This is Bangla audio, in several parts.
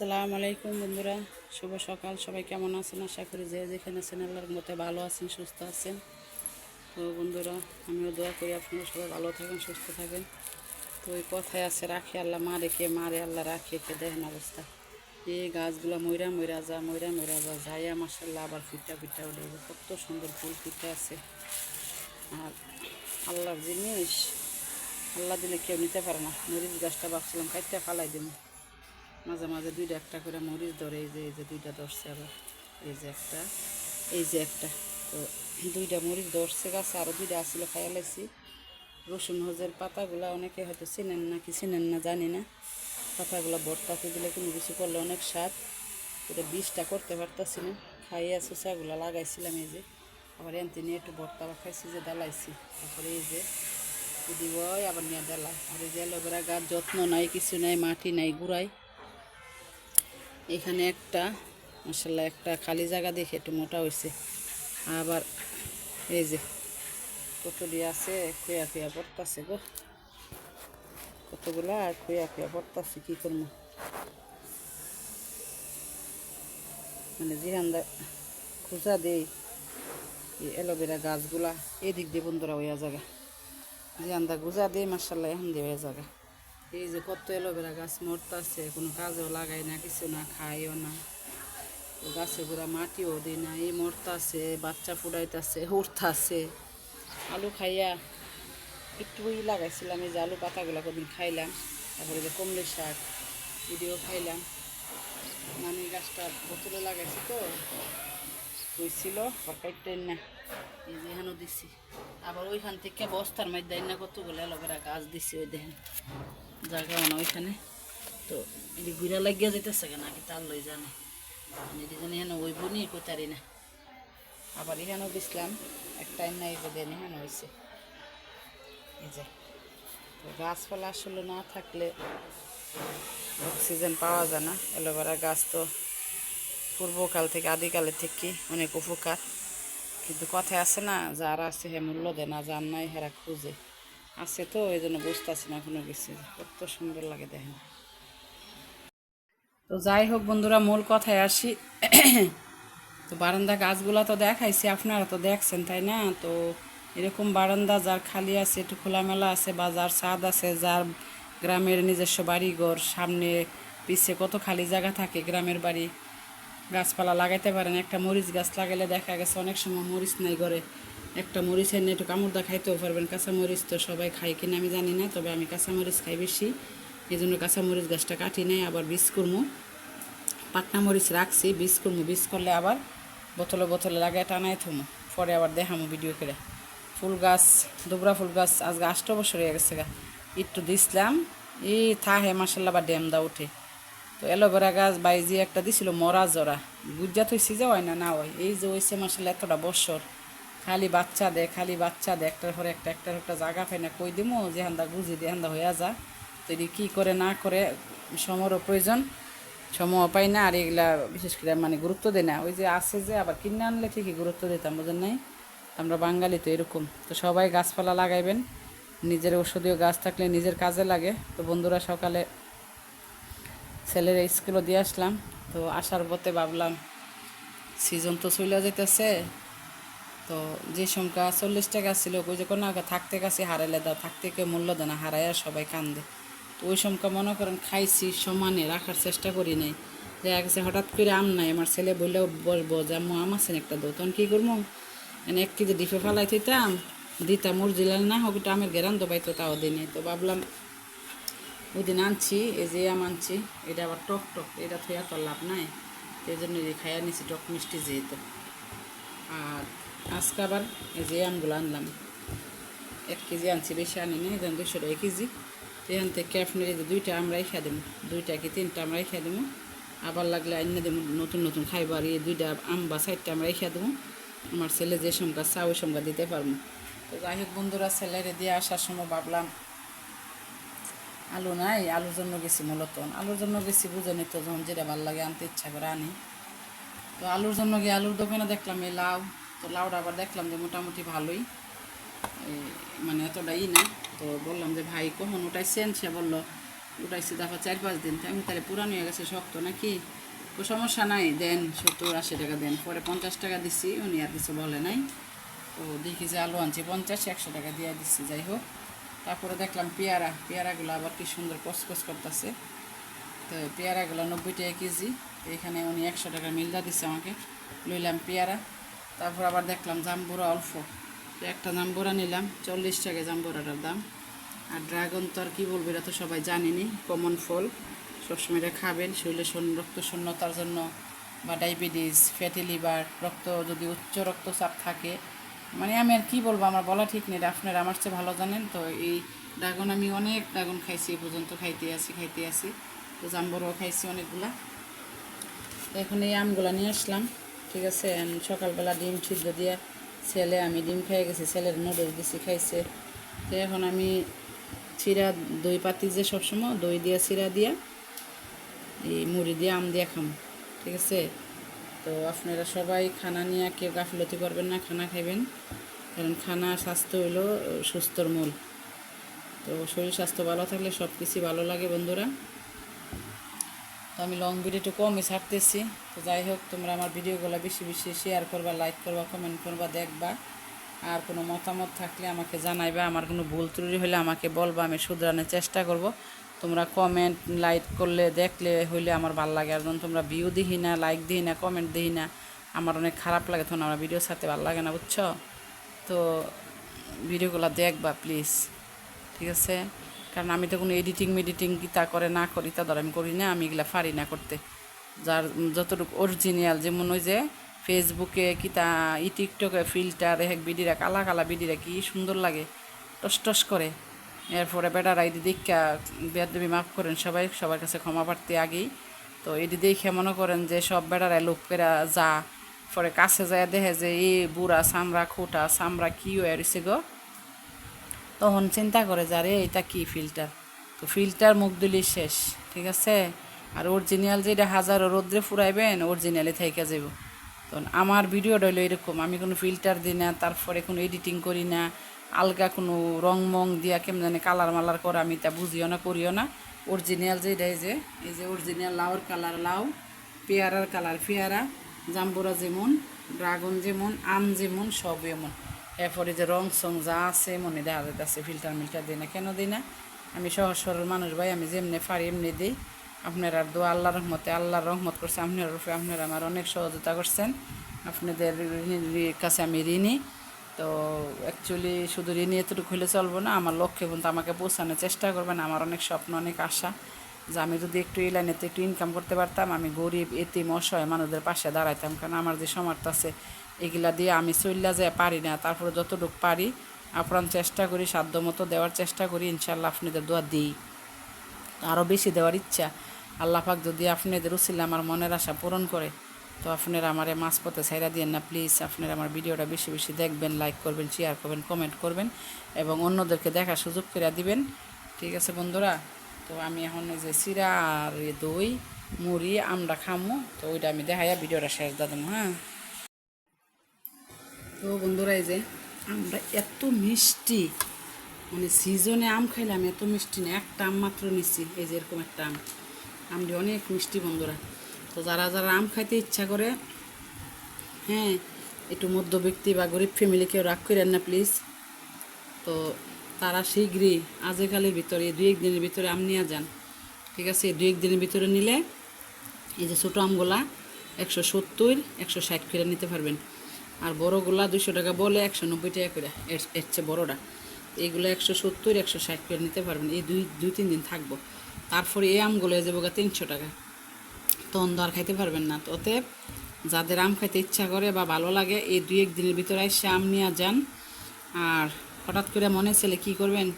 আসসালামু আলাইকুম বন্ধুরা, শুভ সকাল। সবাই কেমন আছেন? আশা করি যে যেখানে আছেন আল্লাহর মতে ভালো আছেন, সুস্থ আছেন। তো বন্ধুরা, আমিও দোয়া করি আপনারা সবাই ভালো থাকেন, সুস্থ থাকেন। তো ওই কথায় আছে, রাখি আল্লাহ, মা রেখে মারে আল্লাহ রাখি কে দেখেন অবস্থা। এই গাছগুলো ময়রা ময়রা যা ময়রা ময়রা যা, যাইয়া মাসাল্লাহ আবার ফিটা ফিটা উঠে। কত সুন্দর ফুল ফিটা আছে। আর আল্লাহর জিনিস, আল্লাহ দিলে কেউ নিতে পারে না। মরিচ গাছটা ভাবছিলাম কাইতে ফালাই দিব। মাঝে মাঝে দুইটা একটা করে মরিচ ধরে, এই যে এই যে দুইটা ধরছে আবার, এই যে একটা, এই যে একটা। তো দুইটা মরিচ ধরছে গাছে আরও দুইটা আসলে খাইয়া লাগছি রসুন হজের পাতাগুলা অনেকে হয়তো চিনেন না কি চিনেন না, জানি না। পাতাগুলো ভর্তাতে দিলে কোনো কিছু করলে অনেক স্বাদ। এটা বিষটা করতে পারতাছি না। খাইয়া সুসাগুলো লাগাইছিলাম এই যে। আবার এনতে নিয়ে একটু ভর্তা খাইছি, যে ডালাইছি তারপরে এই যে দিব আবার নিয়ে ডালাই আর এই যে অ্যালোভেরা গাছ, যত্ন নাই, কিছু নাই, মাটি নাই, গুড়াই। এখানে একটা মশাল্লা একটা খালি জায়গা দেখে একটু মোটা হয়েছে আবার এই যে কতটি আছে, খুয়া খুয়া পড়তাছে গো। কতগুলা খুয়া খুয়া পড়তাছে, কি করব মানে যেখানটা খোঁজা দেই এই অ্যালোভেরা গাছগুলা, এদিক দিয়ে বন্ধুরা হইয়া জায়গা যেখানটা গুজা দেই মার্শাল্লাহ এখন দিয়ে জায়গা এই যে কত অ্যালোভেরা গাছ মরতাছে, কোনো কাজেও লাগাই না, কিছু না, খাইও না। গাছে গুড়া মাটিও দিই না, এই মরতাছে, বাচ্চা ফুটাইতাছে উঠতাছে আলু খাইয়া একটু লাগাইছিলাম, এই যে আলু পাতাগুলো কদিন খাইলাম, তারপরে যে কমলে শাক ভিডিও খাইলাম। মানে গাছটা বোতলে লাগাইছি তো হয়েছিল কাইটেন না। এই যে এখানেও দিছি। আবার ওইখান থেকে বস্তার মধ্যে না কতগুলো অ্যালোভেরা গাছ দিছি ওই দেখেন। জায়গাও না ওইখানে তো এটি ঘুরা লাগিয়া যেতেছে কেন? নাকি তার লই জানে। এটি জানি এখানে ওই বনি কোথারি না। আবার এখানেও দিছিলাম একটা না এই যে দেন এখানে হয়েছে এই যে, তো গাছপালা আসলে না থাকলে অক্সিজেন পাওয়া যায় না। অ্যালোভেরা গাছ তো পূর্বকাল থেকে, আদিকালের থেকে অনেক উপকার। কিন্তু কথায় আছে না, যারা আছে হে মূল্য দেয় না, যার নাই হেরা খুঁজে। আছে তো, এই জন্য বুঝতেছি না কোনো কিছু। কত সুন্দর লাগে দেখেন। তো যাই হোক বন্ধুরা, মূল কথায় আসি। তো বারান্দা গাছগুলো তো দেখাইছি, আপনারা তো দেখছেন, তাই না? তো এরকম বারান্দা যার খালি আছে, একটু খোলামেলা আছে বা যার ছাদ আছে, যার গ্রামের নিজস্ব বাড়িঘর, সামনে, পিছে কত খালি জায়গা থাকে, গ্রামের বাড়ি, গাছপালা লাগাইতে পারেন। একটা মরিচ গাছ লাগাইলে দেখা গেছে অনেক সময় মরিচ নাই ঘরে। একটা মরিচ এনে একটু কামড়দা খাইতেও পারবেন। কাঁচা মরিচ তো সবাই খাই কিনা আমি জানি না, তবে আমি কাঁচামরিচ খাই বেশি। এই জন্য কাঁচামরিচ গাছটা কাটি নেই, আবার বীজ করমু পাটনা মরিচ রাখছি, বীজ করমু বীজ করলে আবার বোতলে বোতলে লাগাই টানাই থমু, পরে আবার দেখামু ভিডিও করে। ফুল গাছ, দুবরা ফুল গাছ আজকে আষ্ট বছর হয়ে গেছে গা। একটু দিছিলাম এই থাহে মাসাল্লাহ বা ড্যাম দা উঠে। তো অ্যালোভেরা গাছ বাইজি একটা দিছিল মরা জরা। গুজ্জা থইছি যে হয় না না হয়। এই যে হয়েছে মাসাল্লাহ এতটা বছর। খালি বাচ্চা দে, খালি বাচ্চা দে, একটার পরে একটা, একটার একটা জায়গা পাই না, কই দিমো? যে হান্দা গুজি দিয়ে হান্দা হইয়া যা। তো এটি কী করে না করে, সময়রও প্রয়োজন সময় পাই না, আর এগুলা বিশেষ করে মানে গুরুত্ব দেয় না। ওই যে আছে যে, আবার কিনে আনলে ঠিকই গুরুত্ব দিতাম বোঝেন নাই? আমরা বাঙালি তো এরকম। তো সবাই গাছপালা লাগাইবেন, নিজের ঔষধীয় গাছ থাকলে নিজের কাজে লাগে। তো বন্ধুরা, সকালে ছেলের স্কুলও দিয়ে আসলাম। তো আসার পথে ভাবলাম, সিজন তো চলে যেতেছে তো যে সংখ্যা চল্লিশ টাকা ছিল ওই যে কোনো আগে থাকতে কাছে হারাইলে দাও, থাকতে কেউ মূল্য দেয় না, হারাইয়া সবাই কান্দে। তো ওই সংখ্যা মনে করেন খাইছি সমানে, রাখার চেষ্টা করি নাই। দেখা গেছে হঠাৎ করে আম নাই, আমার ছেলে বললেও বলব যে, আম্মু, আম আছেন একটা দো তখন কী করব? মানে এক কেজি ডিফে ফেলাই থইতাম, দিতাম মুরজিলাল না হোক, একটু আমের গেরান দোবাই তো তাও দিনে তো ভাবলাম, ওই দিন আনছি, এই যে আম আনছি, এটা আবার টক টক, এটা থইয়া তো লাভ নাই এই জন্য খাইয়া নিছি টক মিষ্টি যেহেতু। আর আজকে আবার এই যে আমগুলো আনলাম। এক কেজি আনছি, বেশি আনি না এখান দুশো টাকা কেজি। এখান থেকে আপনার এই যে দুইটা আমরাই খেয়ে দেবো দুইটা কি তিনটা আমরাই খেয়ে দেবো আবার লাগলে আইনে দেবো নতুন নতুন খাইবার এই দুইটা আম বা সাইডটা আমরাই খেয়ে দেবো আমার ছেলে যে সংখ্যা চা ওই সংখ্যা দিতে পারব। তো যাই হোক বন্ধুরা ছেলেরে দিয়ে আসার সময় ভাবলাম, আলু নাই, আলুর জন্য গেছি মূলত। আলুর জন্য গেছি বুঝে নিত, যখন যেটা ভালো লাগে আনতে ইচ্ছা করে আনি। তো আলুর জন্য গিয়ে আলুর দোকানে দেখলাম এই লাউ তো লাউটা আবার দেখলাম যে মোটামুটি ভালোই। মানে এতটা ই না। তো বললাম যে, ভাই, কখন সেন সে বলল, উঠাইছি দাফা চার পাঁচ দিন। আমি তাহলে পুরানো হয়ে গেছে, শক্ত নাকি? তো সমস্যা নাই, দেন সত্তর আশি টাকা দেন। পরে পঞ্চাশ টাকা দিচ্ছি উনি আর কিছু বলে নাই। তো দেখি যে আলু আনছি পঞ্চাশ, একশো টাকা দিয়ে দিচ্ছি যাই হোক। তারপরে দেখলাম পেয়ারা, পেয়ারাগুলো আবার কি সুন্দর কসকস করতেছে। তো পেয়ারাগুলো নব্বই টাকা কেজি। এখানে উনি একশো টাকা মিলদা দিচ্ছে আমাকে। লইলাম পেয়ারা। তারপর আবার দেখলাম জাম্বুরা অল্প। একটা জাম্বুরা নিলাম, চল্লিশ টাকা জাম্বুরাটার দাম। আর ড্রাগন তো আর কী বলব, এটা তো সবাই জানেনি কমন ফল। সবসময় এটা খাবেন, শরীরে রক্ত শূন্যতার জন্য বা ডায়াবেটিস ফ্যাটি লিভার রক্ত যদি উচ্চ রক্তচাপ থাকে। মানে আমি আর কী বলব, আমার বলা ঠিক নেই আপনারা আমার চেয়ে ভালো জানেন। তো এই ড্রাগন আমি অনেক ড্রাগন খাইছি, এ পর্যন্ত খাইতে আসি খাইতে আসি। তো জাম্বুরাও খাইছি অনেকগুলা। এখন এই আমগুলো নিয়ে আসলাম। ঠিক আছে সকালবেলা ডিম সিদ্ধ দিয়ে ছেলে আমি ডিম খেয়ে গেছি, ছেলের নুডলস দিছি, খাইছে। তো এখন আমি চিরা দই পাতি যে সবসময়, দই দিয়ে চিরা দিয়া, এই মুড়ি দিয়ে আম দিয়ে খাম, ঠিক আছে? তো আপনারা সবাই খানা নিয়ে কেউ গাফিলতি করবেন না, খানা খাইবেন। কারণ খানা স্বাস্থ্য হইল, সুস্থর মূল। তো শরীর স্বাস্থ্য ভালো থাকলে সব কিছুই ভালো লাগে বন্ধুরা। তো আমি লং ভিডিওটা কমই ছাড়তেছি। তো যাই হোক, তোমরা আমার ভিডিওগুলো বেশি বেশি শেয়ার করবা লাইক করবা কমেন্ট করবা, দেখবা। আর কোনো মতামত থাকলে আমাকে জানাইবা, আমার কোনো ভুল ত্রুটি হলে আমাকে বলবা, আমি শুধরানোর চেষ্টা করব। তোমরা কমেন্ট লাইক করলে, দেখলে হইলে আমার ভালো লাগে। আর যখন তোমরা ভিউ দিহি না লাইক দিই না কমেন্ট দিহি না, আমার অনেক খারাপ লাগে, তখন আমার ভিডিও সাথে ভালো লাগে না, বুঝছ? তো ভিডিওগুলো দেখবা প্লিজ ঠিক আছে? কারণ আমি তো কোনো এডিটিং মেডিটিং কি তা করে না করি, তা ধর আমি করি না, আমি এগুলা পারি না করতে। যার যতটুকু অরিজিনাল যেমন ওই যে ফেসবুকে কি তা, ই টিকটকে ফিল্টার হেক বিডিরা কালা কালা বিডিরা কি সুন্দর লাগে, টস টস করে। এরপরে বেটারা এটি দীক্ষা বেদবি মাফ করেন সবাই, সবার কাছে ক্ষমা প্রার্থী আগেই। তো এটি দেখে মনে করেন যে সব বেটারাই লোক পেরা যা, পরে কাছে যায় দেখে যে, এ বুড়া চামড়া খোটা চামড়া কি হয়ে গো? তখন চিন্তা করে যে, আরে, এটা কি ফিল্টার তো ফিল্টার মুখ দিলি শেষ, ঠিক আছে? আর অরিজিনাল যেটা হাজারো রোদ্রে ফুরাইবেন অরিজিনালি থেকে যাব তো আমার ভিডিওটা হলো এরকম, আমি কোনো ফিল্টার দিই না, তারপরে কোনো এডিটিং করি না, আলগা কোনো রং মং দিয়া কেমন জানি কালার মালার করে আমি তা বুঝিও না, করিও না। অরিজিনাল যেটা এই যে এই যে অরিজিনাল লাউর কালার লাউ, পেয়ারার কালার পেয়ারা, জাম্বুরা যেমন, ড্রাগন যেমন, আম যেমন সব এমন। এরপরে যে রং সং যা আছে, মনে দেখা যাইতেছে ফিল্টার মিল্টার দিই না, কেন দিই না? আমি সহজ সরল মানুষ ভাই, আমি যেমনি পারি এমনি দিই। আপনার দোয়া আল্লাহ রহমতে, আল্লাহর রহমত করছে, আপনার রূপে আপনারা আমার অনেক সহযোগিতা করছেন। আপনাদের ঋণীর কাছে আমি ঋণী। তো অ্যাকচুয়ালি শুধু ঋণী এতটুকু হলে চলবো না, আমার লক্ষ্যে কিন্তু আমাকে পৌঁছানোর চেষ্টা করবেন, আমার অনেক স্বপ্ন, অনেক আশা। যে আমি যদি একটু এই লাইনেতে একটু ইনকাম করতে পারতাম, আমি গরিব, এতিম, অসহায় মানুষদের পাশে দাঁড়াইতাম, কারণ আমার যে সমর্থ আছে এগুলা দিয়ে আমি চল্লা যায় পারি না। তারপরে যতটুকু পারি, আপ্রাণ চেষ্টা করি সাধ্য মতো দেওয়ার চেষ্টা করি, ইনশাল্লাহ আপনাদের দোয়া দিই। আরও বেশি দেওয়ার ইচ্ছা। আল্লাহ পাক যদি আপনাদের উচিলে আমার মনের আশা পূরণ করে, তো আপনারা আমার মাছ পথে ছাইরা দিয়েন না। প্লিজ, আপনারা আমার ভিডিওটা বেশি বেশি দেখবেন, লাইক করবেন শেয়ার করবেন কমেন্ট করবেন এবং অন্যদেরকে দেখার সুযোগ করে দিবেন। ঠিক আছে বন্ধুরা? তো আমি এখন এই যে চিরা আর দই, মুড়ি আমরা খামো, তো ওইটা আমি দেখাইয়া ভিডিওটা শেষ দাদাম হ্যাঁ? তো বন্ধুরা এই যে আমরা এত মিষ্টি মানে সিজনে আম খাইলাম, এত মিষ্টি না, একটা আম মাত্র নিচ্ছি, এই যে এরকম একটা আম। আমটি অনেক মিষ্টি বন্ধুরা। তো যারা যারা আম খাইতে ইচ্ছা করে হ্যাঁ একটু মধ্যবিত্তি বা গরিব ফ্যামিলি কেউ রাগ করেন না প্লিজ তো তারা শীঘ্রই আজকালের ভিতরে, দুই এক দিনের ভিতরে আম নিয়ে যান, ঠিক আছে? দুই এক দিনের ভিতরে নিলে এই যে ছোটো আমগুলা একশো সত্তর, একশো ষাট করে নিতে পারবেন। আর বড়গুলা দুশো টাকা বলে একশো নব্বই টাকা করে। এর এর বড়োটা। এইগুলো একশো সত্তর, একশো ষাট করে নিতে পারবেন। এই দুই দুই, তিন দিন থাকব। তারপরে এই আমগুলো যাব গা তিনশো টাকা। তখন আর খাইতে পারবেন না। অতএব যাদের আম খাইতে ইচ্ছা করে বা ভালো লাগে, এই দুই এক দিনের ভিতরে এসে আম নিয়ে যান। আর হঠাৎ করে মনে ছেলে কী করবেন?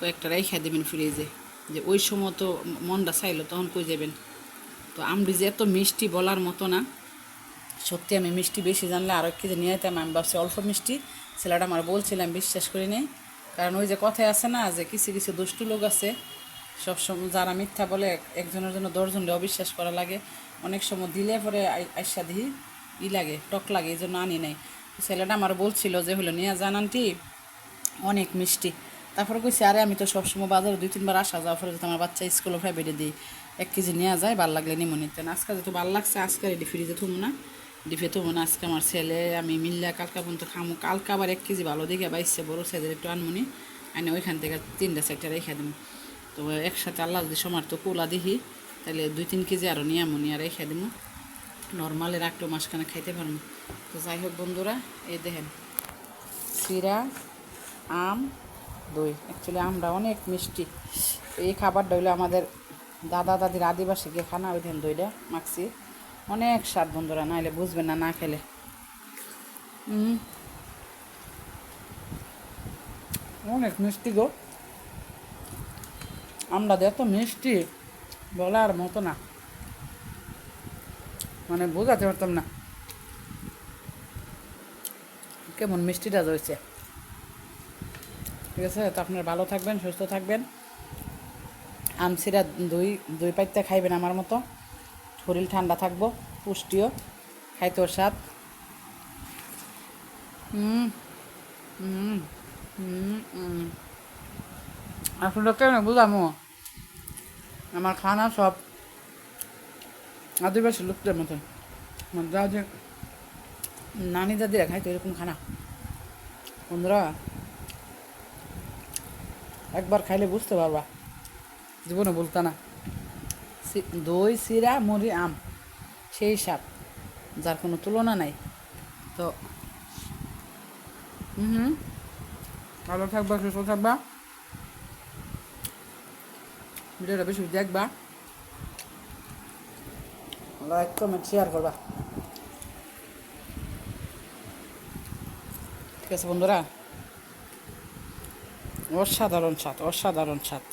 কয়েকটা রাইখা দেবেন ফ্রিজে। যে ওই সময় তো মনটা চাইলো, তখন কই যাবেন? তো আমরি যে এত মিষ্টি বলার মতো না। সত্যি আমি মিষ্টি বেশি জানলে আরও কেজি নিয়ে যেতাম। আমি ভাবছি অল্প মিষ্টি। ছেলেটা আমার বলছিলাম, বিশ্বাস করি নেই। কারণ ওই যে কথায় আছে না যে কিছু কিছু দুষ্টু লোক আছে, সবসময় যারা মিথ্যা বলে একজনের জন্য দশজনকে অবিশ্বাস করা লাগে। অনেক সময় দিলে পরে আইসা দিহি, ই লাগে, টক লাগে, এই জন্য আনি নাই। ছেলেটা আমার বলছিল যে হলো নিয়ে জানানটি অনেক মিষ্টি। তারপরে কইছি, আরে, আমি তো সবসময় বাজারে দুই, তিনবার আসা যাওয়া ফলে যাতে আমার বাচ্চা স্কুলে প্রাইভেটে দিই, এক কেজি নেওয়া যায়, ভালো লাগলে নিমো নিতেন আজকে যেহেতু ভালো লাগছে, আজকে এটি ফ্রিজে থুমো না। ডিফে থুমো না আজকে আমার ছেলে, আমি মিল্লা কালকা পর্যন্ত খামো। কালকা আবার এক কেজি ভালো দেখে বাইসছে বড়ো সাইজের একটু আনমনি। আনে ওইখান থেকে তিনটা চারটা রেখে দিম। তো একসাথে আল্লাহ যদি সময় তো কোলা দেখি তাহলে দুই তিন কেজি আরও নিয়ে আমনি আর রেখে দিমু। নর্মালি রাখলেও মাসখানে খাইতে পারব তো যাই হোক বন্ধুরা, এই দেখেন সিরা আম, দই। অ্যাকচুয়ালি আমরা অনেক মিষ্টি। এই খাবারটা হইল আমাদের দাদা দাদির আদিবাসী গিয়ে খানা, ওই দেখেন দইটা, মাখছি। অনেক স্বাদ বন্ধুরা, নাইলে বুঝবেন না না খেলে। অনেক মিষ্টি গো। আমরা এত মিষ্টি বলার মতো না। মানে বোঝাতে পারতাম না। কেমন মিষ্টিটা রয়েছে। ঠিক আছে, তো আপনারা ভালো থাকবেন, সুস্থ থাকবেন। আমসিরা দুই দুই পাইতে খাইবেন আমার মতো। শরীর ঠান্ডা থাকব, পুষ্টিও স্বাদ। হুম হুম হুম আসলে কেন বুঝলামো আমার খানা সব আদিবাসী লোকদের মতন মানে যা যে নানি দাদিরা খাইতো এরকম খানা। বন্ধুরা, একবার খাইলে বুঝতে পারবা। জীবনে বলতা না। দই সিরা মুড়ি আম সেই স্বাদ যার কোনো তুলনা নাই। তো হুম হুম ভালো থাকবা সুস্থ থাকবা। ভিডিওটা বেশি দেখবা। লাইক কমেন্ট শেয়ার করবা। ঠিক আছে বন্ধুরা। অসাধারণ স্বাদ অসাধারণ স্বাদ।